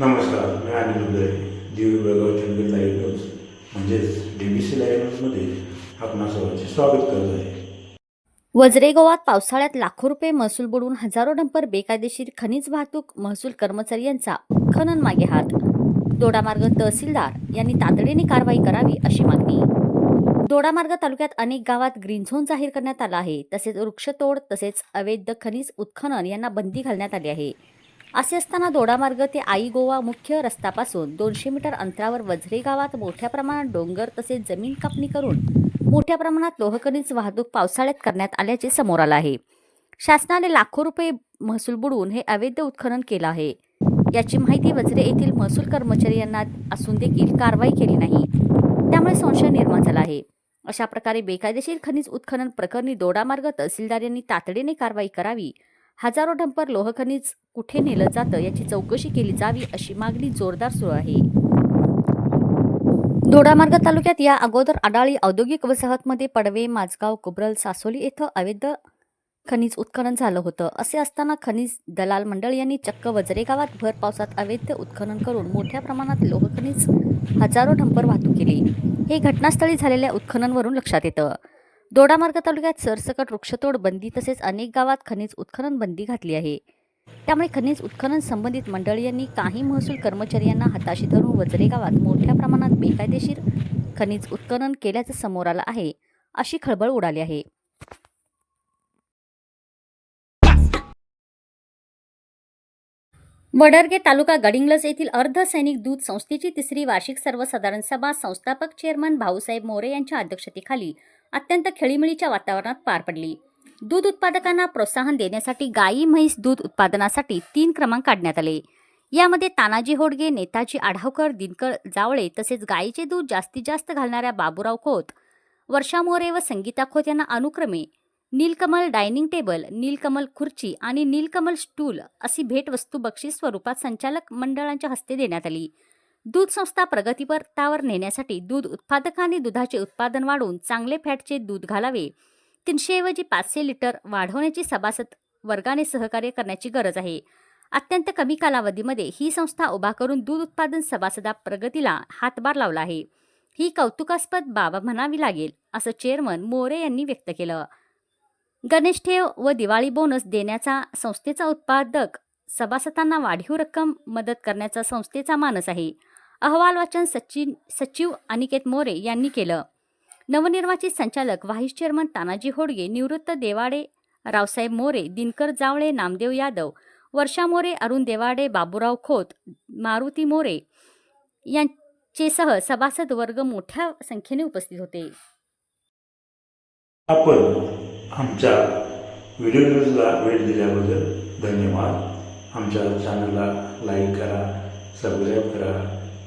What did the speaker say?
नमस्कार मी अनिल उदय दिव बेळगाव चंदीर लाईव्ह न्यूज म्हणजेच डी बी सी लाईव्ह न्यूजमध्ये आपणा सर्वांचे स्वागत करत आहे. वजरे गोवात पावसाळ्यात लाखो रुपये महसूल बुडवून हजारो डंपर बेकायदेशीर खनिज वाहतूक महसूल कर्मचारी यांचा उत्खनन मागे हात. दोडामार्ग तहसीलदार यांनी तातडीने कारवाई करावी अशी मागणी. दोडामार्ग तालुक्यात अनेक गावात ग्रीन झोन जाहीर करण्यात आला आहे. तसेच वृक्षतोड तसेच अवैध खनिज उत्खनन यांना बंदी घालण्यात आली आहे. असे असताना दोडामार्ग ते आई गोवा मुख्य रस्त्यापासून दोनशे मीटर अंतरावर वझरे गावात मोठ्या प्रमाणात डोंगर तसेच जमीन कापणी करून मोठ्या प्रमाणात लोहखनिज वाहतूक पावसाळ्यात करण्यात आल्याचे समोर आलं आहे. शासनाने लाखो रुपये महसूल बुडवून हे अवैध उत्खनन केलं आहे. याची माहिती वजरे येथील महसूल कर्मचारी यांना असून देखील कारवाई केली नाही. त्यामुळे संशय निर्माण झाला आहे. अशा प्रकारे बेकायदेशीर खनिज उत्खनन प्रकरणी दोडामार्ग तहसीलदार यांनी तातडीने कारवाई करावी हजारो डंपर लोहखनिज कुठे नेलं जातं याची चौकशी केली जावी अशी मागणी जोरदार सुरू आहे. दोडामार्ग तालुक्यात या अगोदर अडाळी औद्योगिक वसाहतमध्ये पडवे माझगाव कुब्रल सासोली येथं अवैध खनिज उत्खनन झालं होतं. असे असताना खनिज दलाल मंडळ यांनी चक्क वजरे गावात भर पावसात अवैध उत्खनन करून मोठ्या प्रमाणात लोहखनिज हजारो डंपर वाहतूक केली. हे घटनास्थळी झालेल्या उत्खननवरून लक्षात येतं. दोडामार्ग तालुक्यात सरसकट वृक्षतोड बंदी तसेच अनेक गावात खनिज उत्खनन बंदी घातली आहे. त्यामुळे खनिज उत्खनन संबंधित मंडळी यांनी काही महसूल कर्मचाऱ्यांना हाताशी धरून वजरे गावात मोठ्या प्रमाणात बेकायदेशीर खनिज उत्खनन केल्याचं समोर आलं आहे अशी खळबळ उडाली आहे. वडरगे तालुका गडिंगलज येथील अर्धसैनिक दूध संस्थेची तिसरी वार्षिक सर्वसाधारण सभा संस्थापक चेअरमन भाऊसाहेब मोरे यांच्या अध्यक्षतेखाली अत्यंत खेळीमेळीच्या वातावरणात पार पडली. दूध उत्पादकांना प्रोत्साहन देण्यासाठी गाई म्हैस दूध उत्पादनासाठी तीन क्रमांक काढण्यात आले. यामध्ये तानाजी होडगे नेताजी आढावकर दिनकर जावळे तसेच गायीचे दूध जास्तीत जास्त घालणाऱ्या बाबूराव खोत वर्षा मोरे व संगीता खोत यांना अनुक्रमे नीलकमल डायनिंग टेबल नीलकमल खुर्ची आणि नीलकमल स्टूल अशी भेटवस्तू बक्षीस स्वरूपात संचालक मंडळांच्या हस्ते देण्यात आली. दूध संस्था प्रगतीपथावर नेण्यासाठी दूध उत्पादकांनी दुधाचे उत्पादन वाढवून चांगले फॅटचे दूध घालावे. तीनशेऐवजी पाचशे लिटर वाढवण्याची सभासद वर्गाने सहकार्य करण्याची गरज आहे. अत्यंत कमी कालावधीमध्ये ही संस्था उभा करून दूध उत्पादन सभासदा प्रगतीला हातभार लावला आहे. ही कौतुकास्पद बाब म्हणावी लागेल असं चेअरमन मोरे यांनी व्यक्त केलं. गणेश ठेव व दिवाळी बोनस देण्याचा संस्थेचा उत्पादक सभासदांना वाढीव रक्कम मदत करण्याचा संस्थेचा मानस आहे. अहवाल वाचन सचिन सचिव अनिकेत मोरे यांनी केलं. नवनिर्वाचित संचालक व्हाईस चेअरमन तानाजी होडगे निवृत्त देवाडे रावसाहेब मोरे दिनकर जावळे नामदेव यादव वर्षा मोरे अरुण देवाडे बाबूराव खोत मारुती मोरे यांचेसह सभासद वर्ग मोठ्या संख्येने उपस्थित होते. आपण आमच्या व्हिडिओ न्यूजला वेळ दिल्याबद्दल धन्यवाद. आमच्या चॅनलला लाईक करा सबस्क्राईब करा.